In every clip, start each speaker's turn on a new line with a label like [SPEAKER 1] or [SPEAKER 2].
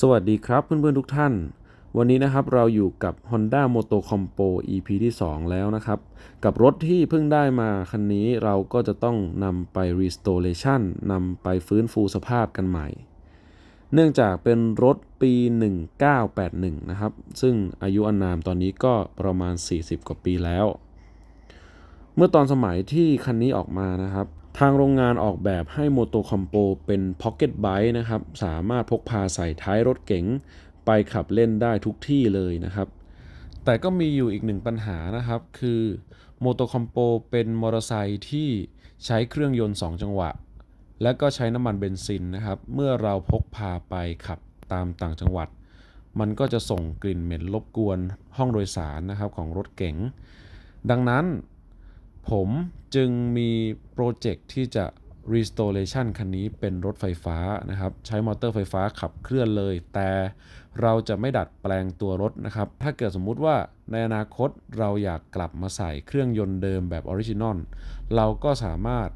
[SPEAKER 1] สวัสดีครับเพื่อนๆทุกท่าน วันนี้นะครับเราอยู่กับ Honda Moto Compo EP ที่ 2 แล้วนะครับ กับรถที่เพิ่งได้มาคันนี้เราก็จะต้องนำไป restoration นำไปฟื้นฟูสภาพกันใหม่ เนื่องจากเป็นรถปี 1981 นะครับ ซึ่งอายุอานามตอนนี้ก็ประมาณ 40 กว่าปีแล้ว เมื่อตอนสมัยที่คันนี้ออกมานะครับ ทางโรงงานออกแบบให้ Moto Compo เป็น Pocket Bike นะครับ สามารถพกพาใส่ท้ายรถเก๋งไปขับเล่นได้ทุกที่เลยนะครับ แต่ก็มีอยู่อีกหนึ่งปัญหานะครับ คือ Moto Compo เป็นมอเตอร์ไซค์ที่ใช้เครื่องยนต์ 2 จังหวะ และก็ใช้น้ำมันเบนซินนะครับ เมื่อเราพกพาไปขับตามต่างจังหวัด มันก็จะส่งกลิ่นเหม็นรบกวนห้องโดยสารนะครับของรถเก๋งดังนั้น ผมจึงมีโปรเจกต์ที่จะ restoration คันนี้เป็นรถไฟฟ้านะครับ ใช้มอเตอร์ไฟฟ้าขับเคลื่อนเลย แต่เราจะไม่ดัดแปลงตัวรถนะครับ ถ้าเกิดสมมุติว่าในอนาคตเราอยากกลับมาใส่เครื่องยนต์เดิมแบบออริจินอลเราก็สามารถ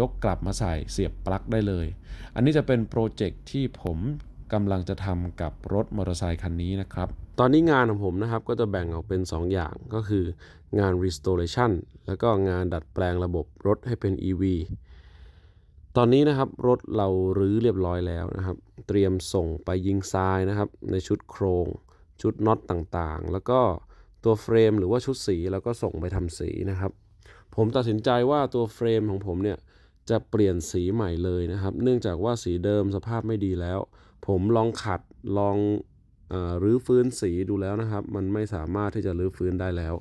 [SPEAKER 1] ยกกลับมาใส่เสียบปลั๊กได้เลย อันนี้จะเป็นโปรเจกต์ที่ผม กำลังจะทำกับรถมอเตอร์ไซคันนี้นะครับ ตอนนี้งานของผมนะครับก็จะแบ่งออกเป็น 2 อย่างก็คืองาน restoration แล้วก็งานดัดแปลงระบบรถให้เป็น EV ตอนนี้นะครับรถเรารื้อเรียบร้อยแล้วนะครับ เตรียมส่งไปยิงทรายนะครับ ในชุดโครง ชุดน็อตต่างๆ แล้วก็ตัวเฟรมหรือว่าชุดสีแล้วก็ส่งไปทำสีนะครับ ผมตัดสินใจว่าตัวเฟรมของผมเนี่ยจะเปลี่ยนสีใหม่เลยนะครับ เนื่องจากว่าสีเดิมสภาพไม่ดีแล้ว ผมลองขัดลองอรื้อฟื้นสีดูแล้วนะครับ มันไม่สามารถที่จะรื้อฟื้นได้แล้ว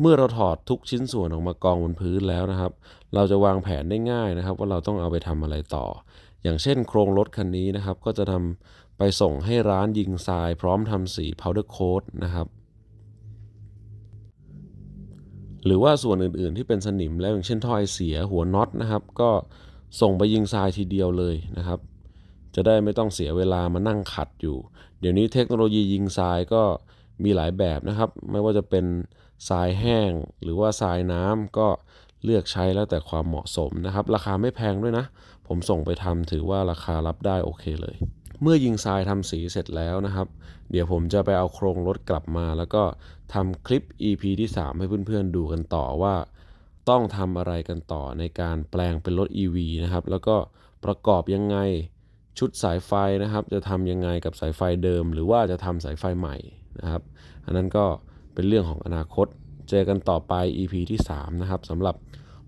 [SPEAKER 1] เมื่อเราถอดทุกชิ้นส่วนออกมากองบนพื้นแล้วนะครับ เราจะวางแผนได้ง่ายนะครับ ว่าเราต้องเอาไปทำอะไรต่อ อย่างเช่น โครงรถคันนี้นะครับ ก็จะทำไปส่งให้ร้านยิงทราย พร้อมทำสี powder coat นะครับหรือว่าส่วนอื่นๆที่เป็นสนิมแล้วอย่างเช่นท่อไอเสียหัวน็อตนะครับ ก็ส่งไปยิงทรายทีเดียวเลยนะครับ จะได้ไม่ต้องเสียเวลามานั่งขัดอยู่ เดี๋ยวนี้เทคโนโลยียิงทรายก็มีหลายแบบนะครับ ไม่ว่าจะเป็นทรายแห้งหรือว่าทรายน้ำก็เลือกใช้แล้วแต่ความเหมาะสมนะครับ ราคาไม่แพงด้วยนะ ผมส่งไปทำถือว่าราคารับได้โอเคเลย เมื่อยิงทรายทำสีเสร็จแล้วนะครับ เดี๋ยวผมจะไปเอาโครงรถกลับมา แล้วก็ทำคลิป EP ที่ 3 ให้เพื่อนๆดูกันต่อว่า ต้องทำอะไรกันต่อในการแปลงเป็นรถ EV นะครับ แล้วก็ประกอบยังไง ชุดสายไฟนะครับ จะทำยังไงกับสายไฟเดิม หรือว่าจะทำสายไฟใหม่นะครับ อันนั้นก็เป็นเรื่องของอนาคต เจอกันต่อไป EP ที่ 3 นะครับสำหรับ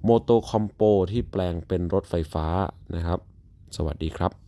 [SPEAKER 1] โมโตคอมโปที่แปลงเป็นรถไฟฟ้านะครับ สวัสดีครับ